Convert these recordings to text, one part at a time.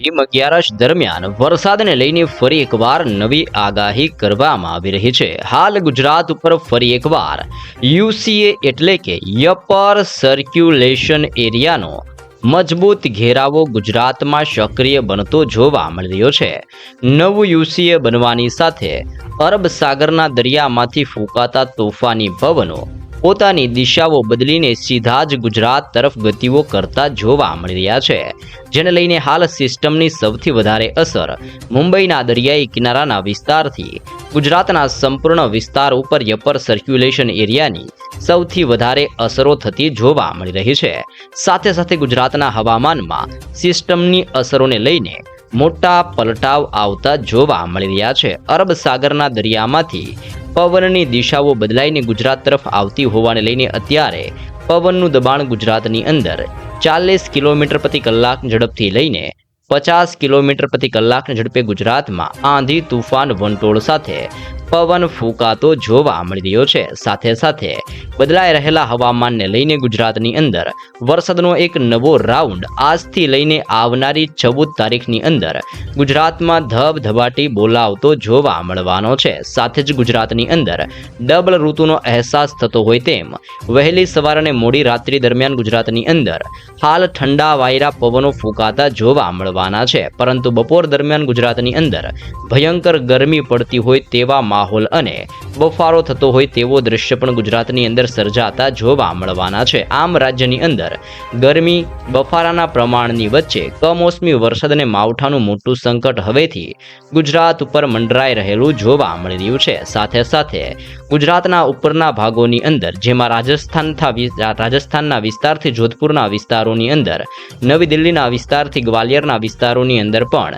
ભીમ અગિયારસ દરમિયાન વરસાદને લઈને ફરી એકવાર નવી આગાહી કરવામાં આવી રહી છે. હાલ ગુજરાત ઉપર ફરી એકવાર યુસીએ એટલે કે યપર સર્ક્યુલેશન એરિયાનો મજબૂત ઘેરાવો ગુજરાતમાં સક્રિય બનતો જોવા મળી રહ્યો છે. નવું યુસીએ બનવાની સાથે અરબ સાગરના દરિયામાંથી ફૂંકાતા તોફાની પવનો પોતાની દિશાઓ બદલીને સીધા જ ગુજરાત તરફ ગતિઓ કરતા જોવા મળી રહ્યા છે. જેને લઈને હાલ સિસ્ટમની સૌથી વધારે અસર મુંબઈના દરિયાઈ કિનારાના વિસ્તારથી ગુજરાતના સંપૂર્ણ વિસ્તાર ઉપર યપર સર્ક્યુલેશન એરિયાની સૌથી વધારે અસરો થતી જોવા મળી રહી છે. સાથે સાથે ગુજરાતના હવામાનમાં સિસ્ટમની અસરોને લઈને મોટા પલટાવ આવતા જોવા મળી રહ્યા છે. અરબ સાગરના દરિયામાંથી પવનની દિશાઓ બદલાઈને ગુજરાત તરફ આવતી હોવાને લઈને અત્યારે પવનનું દબાણ ગુજરાતની અંદર ચાલીસ કિલોમીટર પ્રતિ કલાક ઝડપથી લઈને પચાસ કિલોમીટર પ્રતિ કલાકની ઝડપે ગુજરાતમાં આંધી તુફાન વંટોળ સાથે પવન ફૂંકાતો જોવા મળી રહ્યો છે. સાથે સાથે બદલાઈ રહેલા હવામાનને લઈને ગુજરાતની અંદર વરસાદનો એક નવો રાઉન્ડ આજથી લઈને આવનારી ચૌદ તારીખની અંદર ગુજરાતમાં ધબધબાટી બોલાવતો જોવા મળવાનો છે. સાથે જ ગુજરાતની અંદર ડબલ ઋતુનો અહેસાસ થતો હોય તેમ વહેલી સવાર અને મોડી રાત્રિ દરમિયાન ગુજરાતની અંદર હાલ ઠંડા વાયરા પવનો ફૂંકાતા જોવા મળવાના છે. પરંતુ બપોર દરમિયાન ગુજરાતની અંદર ભયંકર ગરમી પડતી હોય તેવા માહોલ અને બફારો થતો હોય તેવો દ્રશ્ય પણ ગુજરાતની અંદર સર્જાતા જોવા મળવાના છે. આમ રાજ્યની અંદર ગરમી, બફારાના પ્રમાણની વચ્ચે કમોસમી વરસાદ અને માવઠાનું મોટું સંકટ હવેથી ગુજરાત ઉપર મંડરાઈ રહેલું જોવા મળી રહ્યું છે. સાથે સાથે ગુજરાતના ઉપરના ભાગોની અંદર, જેમાં રાજસ્થાન રાજસ્થાનના વિસ્તારથી જોધપુરના વિસ્તારોની અંદર, નવી દિલ્હીના વિસ્તારથી ગ્વાલિયરના વિસ્તારોની અંદર પણ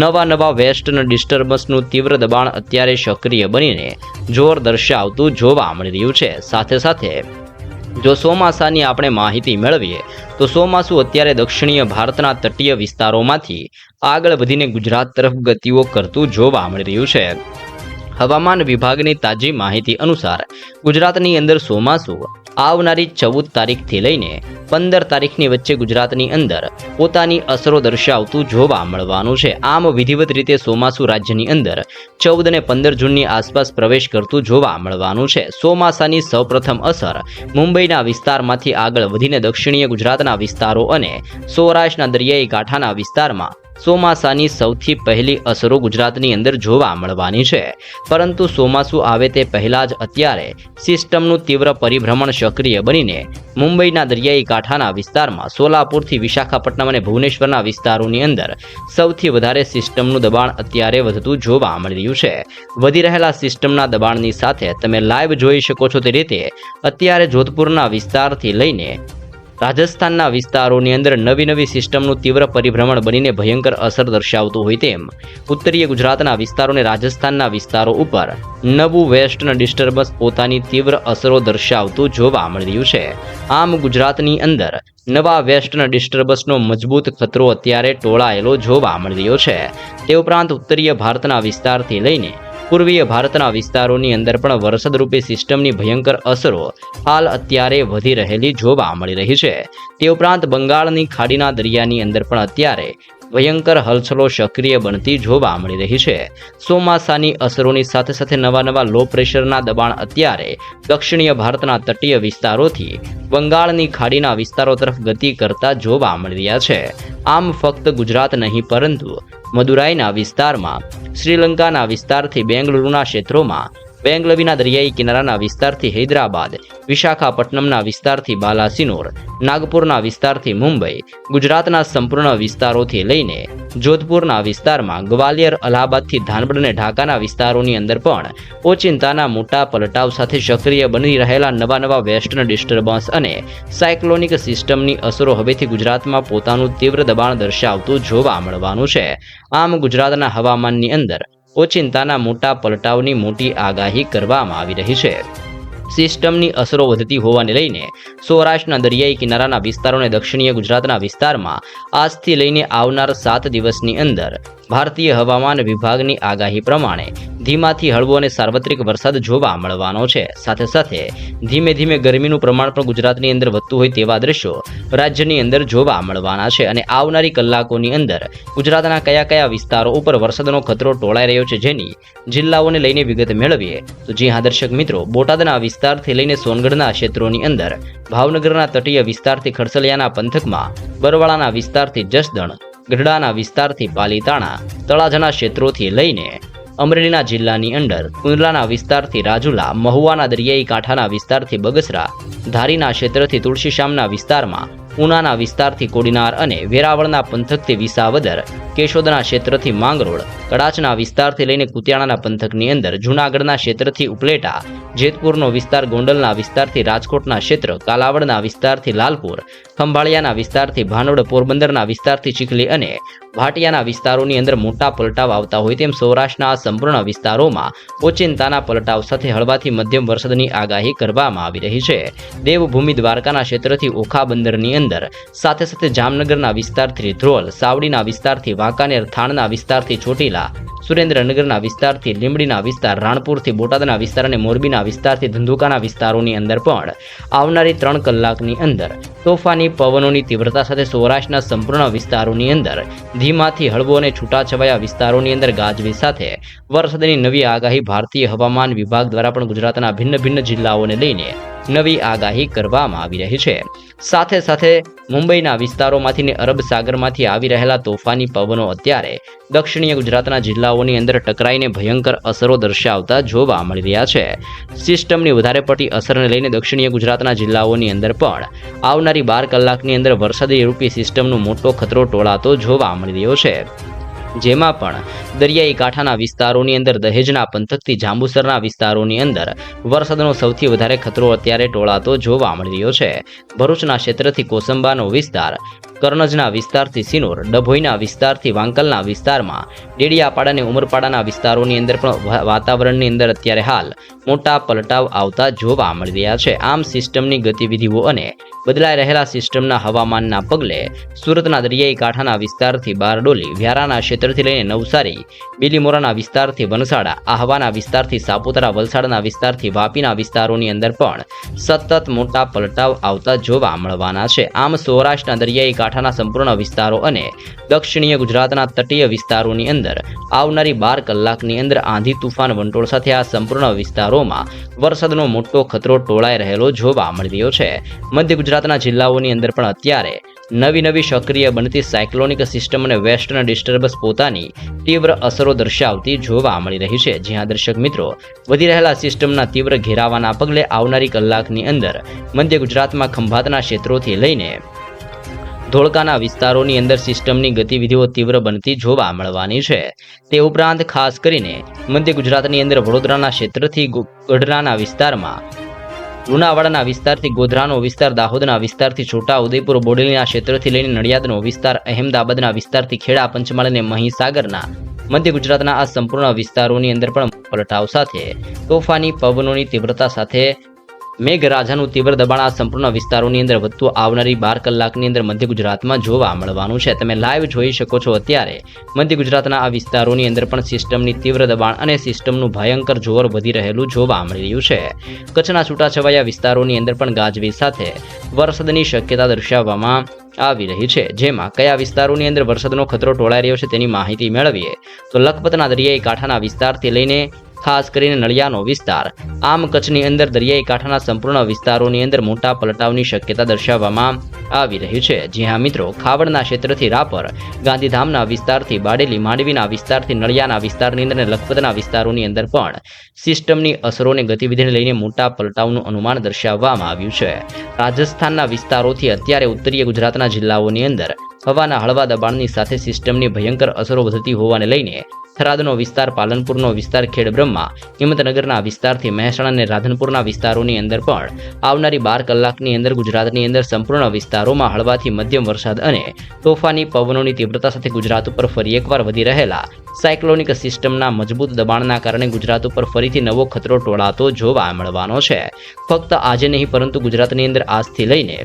નવા નવા વેસ્ટર્ન ડિસ્ટર્બન્સનું તીવ્ર દબાણ અત્યારે સક્રિય બનીને જોર દર્શાવતું જોવા મળી રહ્યું છે. સાથે સાથે, જો ચોમાસાની આપણે માહિતી મેળવીએ, તો ચોમાસું અત્યારે દક્ષિણીય ભારતના તટીય વિસ્તારોમાંથી આગળ વધીને ગુજરાત તરફ ગતિઓ કરતું જોવા મળી રહ્યું છે. હવામાન વિભાગની તાજી માહિતી અનુસાર ગુજરાતની અંદર ચોમાસું આવનારી ચૌદ તારીખથી લઈને પંદર તારીખની વચ્ચે ગુજરાતની અંદર પોતાની અસરો દર્શાવતું જોવા મળવાનું છે. આમ વિધિવત રીતે ચોમાસું રાજ્યની અંદર ચૌદ અને પંદર જૂનની આસપાસ પ્રવેશ કરતું જોવા મળવાનું છે. ચોમાસાની સૌપ્રથમ અસર મુંબઈના વિસ્તારમાંથી આગળ વધીને દક્ષિણીય ગુજરાતના વિસ્તારો અને સૌરાષ્ટ્રના દરિયાઈ કાંઠાના વિસ્તારમાં ચોમાસાની સૌથી પહેલી અસરો ગુજરાતની અંદર જોવા મળવાની છે. પરંતુ ચોમાસું આવે તે પહેલાં જ અત્યારે સિસ્ટમનું તીવ્ર પરિભ્રમણ સક્રિય બનીને મુંબઈના દરિયાઈ કાંઠાના વિસ્તારમાં સોલાપુરથી વિશાખાપટ્ટનમ અને ભુવનેશ્વરના વિસ્તારોની અંદર સૌથી વધારે સિસ્ટમનું દબાણ અત્યારે વધતું જોવા મળી રહ્યું છે. વધી રહેલા સિસ્ટમના દબાણની સાથે તમે લાઈવ જોઈ શકો છો તે રીતે અત્યારે જોધપુરના વિસ્તારથી લઈને રાજસ્થાનના વિસ્તારોની અંદર નવી નવી સિસ્ટમનું તીવ્ર પરિભ્રમણ બનીને ભયંકર અસર દર્શાવતું હોય તેમ ઉત્તરીય ગુજરાતના વિસ્તારોને રાજસ્થાનના વિસ્તારો ઉપર નવું વેસ્ટર્ન ડિસ્ટર્બન્સ પોતાની તીવ્ર અસરો દર્શાવતું જોવા મળી રહ્યું છે. આમ ગુજરાતની અંદર નવા વેસ્ટર્ન ડિસ્ટર્બન્સનો મજબૂત ખતરો અત્યારે ટોળાયેલો જોવા મળી રહ્યો છે. તે ઉપરાંત ઉત્તરીય ભારતના વિસ્તારથી લઈને પૂર્વીય ભારતના વિસ્તારોની અંદર પણ વરસાદરૂપી સિસ્ટમની ભયંકર અસરો હાલ અત્યારે વધી રહેલી જોવા મળી રહી છે. તે ઉપરાંત બંગાળની ખાડીના દરિયાની અંદર પણ અત્યારે ભયંકર હલચલો સક્રિય બનતી જોવા મળી રહી છે. ચોમાસાની અસરોની સાથે સાથે નવા નવા લો પ્રેશરના દબાણ અત્યારે દક્ષિણીય ભારતના તટીય વિસ્તારોથી બંગાળની ખાડીના વિસ્તારો તરફ ગતિ કરતા જોવા મળી રહ્યા છે. આમ ફક્ત ગુજરાત નહીં, પરંતુ મદુરાઈના વિસ્તારમાં, શ્રીલંકાના વિસ્તારથી બેંગલુરુના ક્ષેત્રોમાં બેંગલવીના દરિયાઈ કિનારાના વિસ્તારથી હૈદરાબાદ, વિશાખાપટ્ટનમના વિસ્તારથી બાલાસિનોર, નાગપુરના વિસ્તારથી મુંબઈ, ગુજરાતના સંપૂર્ણ વિસ્તારોથી લઈને જોધપુરના વિસ્તારમાં ગ્વાલિયર, અલ્હાબાદથી ધાનબડ અને ઢાકાના વિસ્તારોની અંદર પણ ઓચિંતાના મોટા પલટાવ સાથે સક્રિય બની રહેલા નવા નવા વેસ્ટર્ન ડિસ્ટર્બન્સ અને સાયક્લોનિક સિસ્ટમની અસરો હવેથી ગુજરાતમાં પોતાનું તીવ્ર દબાણ દર્શાવતું જોવા મળવાનું છે. આમ ગુજરાતના હવામાનની અંદર ઓચિંતાના મોટા પલટાવની મોટી આગાહી કરવામાં આવી રહી છે. સિસ્ટમની અસરો વધતી હોવાને લઈને સૌરાષ્ટ્રના દરિયાઈ કિનારાના વિસ્તારો અને દક્ષિણીય ગુજરાતના વિસ્તારમાં આજથી લઈને આવનાર સાત દિવસની અંદર ભારતીય હવામાન વિભાગની આગાહી પ્રમાણે ધીમાથી હળવો અને સાર્વત્રિક વરસાદ જોવા મળવાનો છે. સાથે સાથે ધીમે ધીમે ગરમીનું પ્રમાણ પણ ગુજરાતની અંદર વધતું હોય તેવા દ્રશ્યો રાજ્યની અંદર જોવા મળવાના છે અને આવનારી કલાકોની અંદર ગુજરાતના કયા કયા વિસ્તારો ઉપર વરસાદનો ખતરો ટોળાઈ રહ્યો છે જેની જિલ્લાઓને લઈને વિગત મેળવીએ, તો જી હા, દર્શક મિત્રો, બોટાદના વિસ્તારથી લઈને સોનગઢના ક્ષેત્રોની અંદર, ભાવનગરના તટીય વિસ્તારથી ખડસલિયાના પંથકમાં, બરવાળાના વિસ્તારથી જસદણ, ગઢડાના વિસ્તારથી પાલીતાણા, તળાજાના ક્ષેત્રોથી લઈને અમરેલીના જિલ્લાની અંદર કુંદલાના વિસ્તારથી રાજુલા, મહુવાના દરિયાઈ કાંઠાના વિસ્તારથી બગસરા, ધારીના ક્ષેત્રથી તુલસીશ્યામના વિસ્તારમાં, ઉનાના વિસ્તારથી કોડીનાર અને વેરાવળના પંથકથી વિસાવદર કેશોદના ક્ષેત્રથી માંગરોળ, કડાચના વિસ્તારથી લઈને કુતિયાણાના પંથકની અંદર, જૂનાગઢના ક્ષેત્રથી ઉપલેટા, જેતપુરનો વિસ્તાર, ગોંડલના વિસ્તારથી રાજકોટના ક્ષેત્ર, કાલાવડના વિસ્તારથી લાલપુર, ખંભાળિયાના વિસ્તારથી ભાનોડ, પોરબંદરના વિસ્તારથી ચીખલી અને ભાટિયાના વિસ્તારોની અંદર મોટા પલટાવ આવતા હોય તેમ સૌરાષ્ટ્રના સંપૂર્ણ વિસ્તારોમાં ઓચિંતાના પલટાવ સાથે હળવાથી મધ્યમ વરસાદની આગાહી કરવામાં આવી રહી છે. દેવભૂમિ દ્વારકાના ક્ષેત્રથી ઓખા બંદરની અંદર, સાથે સાથે જામનગરના વિસ્તારથી ધ્રોલ, સાવડીના વિસ્તારથી વાંકાનેર થાણના વિસ્તારથી ચોટીલા, સુરેન્દ્રનગરના વિસ્તારથી લીંબડીના વિસ્તાર, રાણપુરથી બોટાદના વિસ્તાર અને મોરબીના વિસ્તારથી ધંધુકાના વિસ્તારોની અંદર પણ આવનારી ત્રણ કલાકની અંદર તોફાની પવનોની તીવ્રતા સાથે સૌરાષ્ટ્રના સંપૂર્ણ વિસ્તારોની અંદર ધીમાથી હળવો અને છૂટાછવાયા વિસ્તારોની અંદર ગાજવી સાથે વરસાદની નવી આગાહી ભારતીય હવામાન વિભાગ દ્વારા પણ ગુજરાતના ભિન્ન ભિન્ન જિલ્લાઓને લઈને નવી આગાહી કરવામાં આવી રહી છે. સાથે સાથે મુંબઈના વિસ્તારોમાંથી ને અરબ સાગરમાંથી આવી રહેલા તોફાની પવનો અત્યારે દક્ષિણીય ગુજરાતના જિલ્લાઓની અંદર ટકરાઈને ભયંકર અસરો દર્શાવતા જોવા મળી રહ્યા છે. સિસ્ટમની વધારે પડતી અસરને લઈને દક્ષિણીય ગુજરાતના જિલ્લાઓની અંદર પણ આવનારી બાર કલાકની અંદર વરસાદી રૂપી સિસ્ટમનો મોટો ખતરો ટોળાતો જોવા મળી રહ્યો છે. જેમાં પણ દરિયાઈ કાંઠાના વિસ્તારોની અંદર દહેજના પંથકથી જાંબુસરના વિસ્તારોની અંદર વરસાદનો સૌથી વધારે ખતરો અત્યારે ટોળાતો જોવા મળી રહ્યો છે. ભરૂચના ક્ષેત્રથી કોસંબાનો વિસ્તાર કરણજના વિસ્તારથી સિનોર, ડભોઈના વિસ્તારથી વાંકલના વિસ્તારમાં ડેડિયાપાડા અને ઉમરપાડાના વિસ્તારોની અંદર પણ વાતાવરણની અંદર અત્યારે હાલ મોટા પલટાવ આવતા જોવા મળી રહ્યા છે. આમ સિસ્ટમની ગતિવિધિઓ અને બદલાઈ રહેલા સિસ્ટમના હવામાનના પગલે સુરતના દરિયાઈ કાંઠાના વિસ્તારથી બારડોલી, વ્યારાના ક્ષેત્રથી લઈને નવસારી, બિલીમોરાના વિસ્તારથી વનસાડા, આહવાના વિસ્તારથી સાપુતારા, વલસાડના વિસ્તારથી વાપીના વિસ્તારોની અંદર પણ સતત મોટા પલટાવ આવતા જોવા મળવાના છે. આમ સૌરાષ્ટ્રના દરિયાઈ કાંઠાના સંપૂર્ણ વિસ્તારો અને દક્ષિણીય ગુજરાતના તટીય વિસ્તારોની અંદર આવનારી બાર કલાકની અંદર આંધી તુફાન વંટોળ સાથે આ સંપૂર્ણ વિસ્તારોમાં વરસાદનો મોટો ખતરો ટોળાઈ રહેલો જોવા મળી રહ્યો છે. મધ્ય ગુજરાતના જિલ્લાઓની અંદર પણ અત્યારે નવી નવી સક્રિય બનતી સાયક્લોનિક સિસ્ટમ અને વેસ્ટર્ન ડિસ્ટર્બન્સ પોતાની તીવ્ર અસરો દર્શાવતી જોવા મળી રહી છે. જ્યાં દર્શક મિત્રો, વધી રહેલા સિસ્ટમના તીવ્ર ઘેરાવાના પગલે આવનારી કલાકની અંદર મધ્ય ગુજરાતમાં ખંભાતના ક્ષેત્રોથી લઈને ધોળકાના વિસ્તારોની અંદર સિસ્ટમની ગતિવિધિઓ તીવ્ર બનતી જોવા મળવાની છે. તે ઉપરાંત ખાસ કરીને મધ્ય ગુજરાતની અંદર વડોદરાના ક્ષેત્રથી ગઢડાના વિસ્તારમાં લુણાવાડાના વિસ્તારથી ગોધરાનો વિસ્તાર, દાહોદના વિસ્તારથી છોટા, ઉદયપુર બોડેલીના ક્ષેત્રથી લઈને નડિયાદનો વિસ્તાર, અહેમદાબાદના વિસ્તારથી ખેડા, પંચમહાલ અને મહીસાગરના મધ્ય ગુજરાતના આ સંપૂર્ણ વિસ્તારોની અંદર પણ પલટાવ સાથે. તોફાની પવનોની તીવ્રતા સાથે મેઘરાજાનું તીવ્ર દબાણ આ સંપૂર્ણ વિસ્તારોની અંદર વધતું આવનારી બાર કલાકની અંદર મધ્ય ગુજરાતમાં જોવા મળવાનું છે. તમે લાઈવ જોઈ શકો છો અત્યારે. મધ્ય ગુજરાતના આ વિસ્તારોની અંદર પણ સિસ્ટમની તીવ્ર દબાણ અને સિસ્ટમનું ભયંકર જોર વધી રહેલું જોવા મળી રહ્યું છે. કચ્છના છૂટાછવાયા વિસ્તારોની અંદર પણ ગાજવીજ સાથે વરસાદની શક્યતા દર્શાવવામાં આવી રહી છે. જેમાં કયા વિસ્તારોની અંદર વરસાદનો ખતરો ટોળાઈ રહ્યો છે તેની માહિતી મેળવીએ. તો લખપતના દરિયાઈ કાંઠાના વિસ્તારથી લઈને ખાસ કરીને નળિયાનો વિસ્તાર. આમ કચ્છની અંદર દરિયાઈ કાંઠાના સંપૂર્ણ વિસ્તારોની અંદર મોટા પલટાવની શક્યતા દર્શાવવામાં આવી રહી છે. જી હા મિત્રો, ખાવડના ક્ષેત્રથી રાપર, ગાંધીધામના વિસ્તારથી બાડેલી, માંડવીના વિસ્તારથી નળિયાના વિસ્તારની અંદર અને લખપતના વિસ્તારોની અંદર પણ સિસ્ટમની અસરોને ગતિવિધિને લઈને મોટા પલટાવનું અનુમાન દર્શાવવામાં આવ્યું છે. રાજસ્થાનના વિસ્તારોથી અત્યારે ઉત્તરીય ગુજરાતના જિલ્લાઓની અંદર હવાના હળવા દબાણની સાથે સિસ્ટમની ભયંકર અસરો વધતી હોવાને લઈને થરાદનો વિસ્તાર, પાલનપુરનો વિસ્તાર, ખેડબ્રહ્મા, હિંમતનગરના વિસ્તારથી મહેસાણા અને રાધનપુરના વિસ્તારોની અંદર પણ આવનારી બાર કલાકની અંદર ગુજરાતની અંદર સંપૂર્ણ વિસ્તારોમાં હળવાથી મધ્યમ વરસાદ અને તોફાની પવનોની તીવ્રતા સાથે ગુજરાત ઉપર ફરી એકવાર વધી રહેલા સાયક્લોનિક સિસ્ટમના મજબૂત દબાણના કારણે ગુજરાત ઉપર ફરીથી નવો ખતરો ટોળાતો જોવા મળવાનો છે. ફક્ત આજે નહીં, પરંતુ ગુજરાતની અંદર આજથી લઈને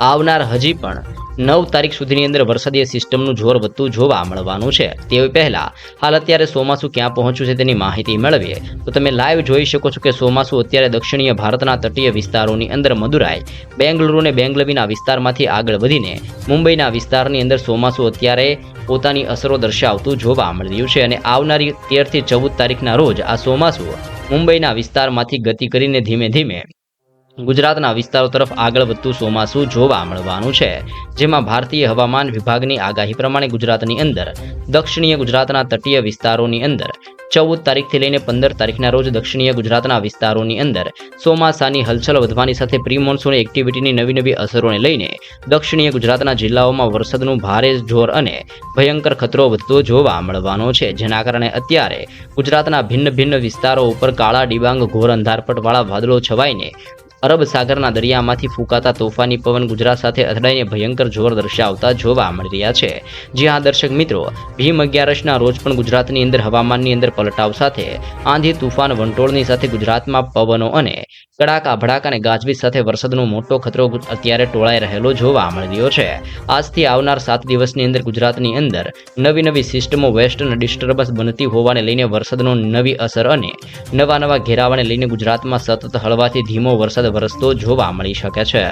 આવનાર હજી પણ નવ તારીખ સુધીની અંદર વરસાદીય સિસ્ટમનું જોર વધતું જોવા મળવાનું છે. તે પહેલા હાલ અત્યારે ચોમાસું ક્યાં પહોંચ્યું છે તેની માહિતી મેળવીએ. તો તમે લાઈવ જોઈ શકો છો કે ચોમાસું અત્યારે દક્ષિણીય ભારતના તટીય વિસ્તારોની અંદર મદુરાઈ, બેંગલુરુ અને બેંગલવીના વિસ્તારમાંથી આગળ વધીને મુંબઈના વિસ્તારની અંદર ચોમાસું અત્યારે પોતાની અસરો દર્શાવતું જોવા મળી રહ્યું છે અને આવનારી તેરથી ચૌદ તારીખના રોજ આ ચોમાસું મુંબઈના વિસ્તારમાંથી ગતિ કરીને ધીમે ધીમે ગુજરાતના વિસ્તારો તરફ આગળ વધતું ચોમાસું જોવા મળવાનું છે, જેમાં ભારતીય હવામાન વિભાગની આગાહી પ્રમાણે ગુજરાતની અંદર, દક્ષિણીય ગુજરાતના તટીય વિસ્તારોની અંદર, ચૌદ તારીખથી લઈને પંદર તારીખના રોજ દક્ષિણીય ગુજરાતના વિસ્તારોની અંદર ચોમાસાની હલચલ વધવાની સાથે પ્રી મોન્સૂન એક્ટિવિટીની નવી નવી અસરોને લઈને દક્ષિણીય ગુજરાતના જિલ્લાઓમાં વરસાદનું ભારે જોર અને ભયંકર ખતરો વધતો જોવા મળવાનો છે, જેના કારણે અત્યારે ગુજરાતના ભિન્ન ભિન્ન વિસ્તારો ઉપર કાળા ડિબાંગ, ઘોર અંધારપટવાળા વાદળો છવાઈને અરબ સાગરના દરિયામાંથી ફૂંકાતા તોફાની પવન ગુજરાત સાથે અથડાઈને ભયંકર જોર દર્શાવતા જોવા મળી રહ્યા છે. જ્યાં દર્શક મિત્રો, ભીમ અગિયારસના રોજ પણ ગુજરાતની અંદર હવામાનની અંદર પલટાવ સાથે આંધી તુફાન વંટોળની સાથે ગુજરાતમાં પવનો અને કડાકા, ભડાક અને ગાજવીજ સાથે વરસાદનો મોટો ખતરો અત્યારે ટોળાઈ રહેલો જોવા મળી રહ્યો છે. આજથી આવનાર સાત દિવસની અંદર ગુજરાતની અંદર નવી નવી સિસ્ટમો વેસ્ટર્ન ડિસ્ટર્બન્સ બનતી હોવાને લઈને વરસાદનો નવી અસર અને નવા નવા ઘેરાવાને લઈને ગુજરાતમાં સતત હળવાથી ધીમો વરસાદ વરસતો જોવા મળી શકે છે.